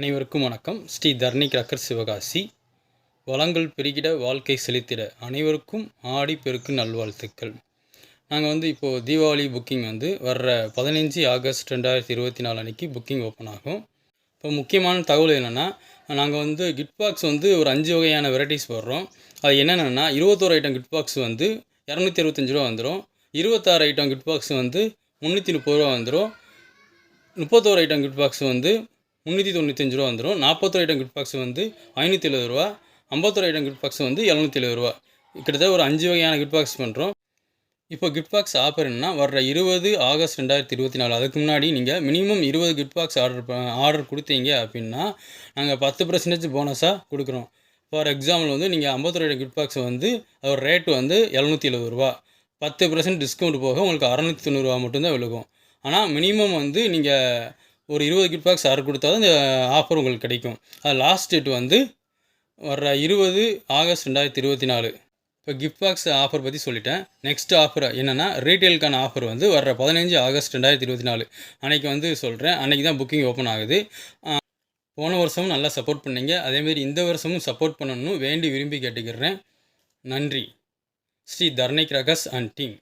அனைவருக்கும் வணக்கம். ஸ்ரீ தர்ணி கிரக்கர் சிவகாசி. வளங்கள் பெருகிட வாழ்க்கை செலுத்திட அனைவருக்கும் ஆடி பெருக்கு நல்வாழ்த்துக்கள். நாங்கள் வந்து இப்போது தீபாவளி புக்கிங் வந்து வர்ற பதினஞ்சு ஆகஸ்ட் ரெண்டாயிரத்தி இருபத்தி நாலு அன்றைக்கி புக்கிங் ஓப்பன் ஆகும். இப்போ முக்கியமான தகவல் என்னென்னா நாங்கள் வந்து கிட் பாக்ஸ் வந்து ஒரு அஞ்சு வகையான வெரைட்டிஸ் போடுறோம். அது என்னென்னா இருபத்தோரு ஐட்டம் கிட் பாக்ஸ் வந்து இரநூத்தி அறுபத்தஞ்சு ரூபா வந்துடும் இருபத்தாறு ஐட்டம் கிட் பாக்ஸ் வந்து முந்நூற்றி முப்பது ரூபா வந்துடும் முப்பத்தோரு ஐட்டம் கிட் பாக்ஸ் வந்து முந்நூற்றி தொண்ணூத்தஞ்சு ரூபா வந்துடும் நாற்பத்தொரு ஐட்டம் கிஃப்ட் பாக்ஸ் வந்து ஐநூற்றி எழுபது ரூபா. ஐம்பத்தொரு ஐட்டம் கிஃப்ட் பாக்ஸ் வந்து எழுநூற்றி எழுபது ரூபா. கிட்டத்தட்ட ஒரு அஞ்சு வகையான கிஃப்ட் பாக்ஸ் பண்ணுறோம் இப்போ கிஃப்ட் பாக்ஸ் ஆஃபர் என்னன்னா வர்ற இருபது ஆகஸ்ட் ரெண்டாயிரத்தி இருபத்தி நாலு. அதுக்கு முன்னாடி நீங்கள் மினிமம் இருபது கிஃப்ட் பாக்ஸ் ஆர்டர் ஆர்டர் கொடுத்தீங்க அப்படின்னா நாங்கள் பத்து பர்சன்டேஜ் போனஸாக கொடுக்குறோம். ஃபார் எக்ஸாம்பிள் வந்து நீங்கள் ஐம்பத்தொரு ஐட்டம் கிஃப்ட் பாக்ஸ் வந்து அதோட ரேட்டு வந்து எழுநூற்றி எழுபது ரூபா. பத்து பர்சன்ட் டிஸ்கவுண்ட் போக உங்களுக்கு அறநூற்றி தொண்ணூறுரூவா மட்டும்தான் விழுகும். ஆனால் மினிமம் வந்து நீங்கள் ஒரு இருபது கிஃப்ட் பாக்ஸ் ஆர்டர் கொடுத்தா தான் இந்த ஆஃபர் உங்களுக்கு கிடைக்கும். அது லாஸ்ட் டேட் வந்து வர்ற இருபது ஆகஸ்ட் ரெண்டாயிரத்தி இருபத்தி நாலு. இப்போ கிஃப்ட் பாக்ஸ் ஆஃபர் பற்றி சொல்லிட்டேன். நெக்ஸ்ட் ஆஃபர் என்னென்னா ரீட்டெயிலுக்கான ஆஃபர் வந்து வர்ற பதினஞ்சு ஆகஸ்ட் ரெண்டாயிரத்தி இருபத்தி நாலு. அன்றைக்கி வந்து சொல்கிறேன் அன்றைக்கி தான் புக்கிங் ஓப்பன் ஆகுது. போன வருஷமும் நல்லா சப்போர்ட் பண்ணீங்க. அதேமாரி இந்த வருஷமும் சப்போர்ட் பண்ணணும்னு வேண்டி விரும்பி கேட்டுக்கிறேன். நன்றி. Sri Dharnik Ragas and team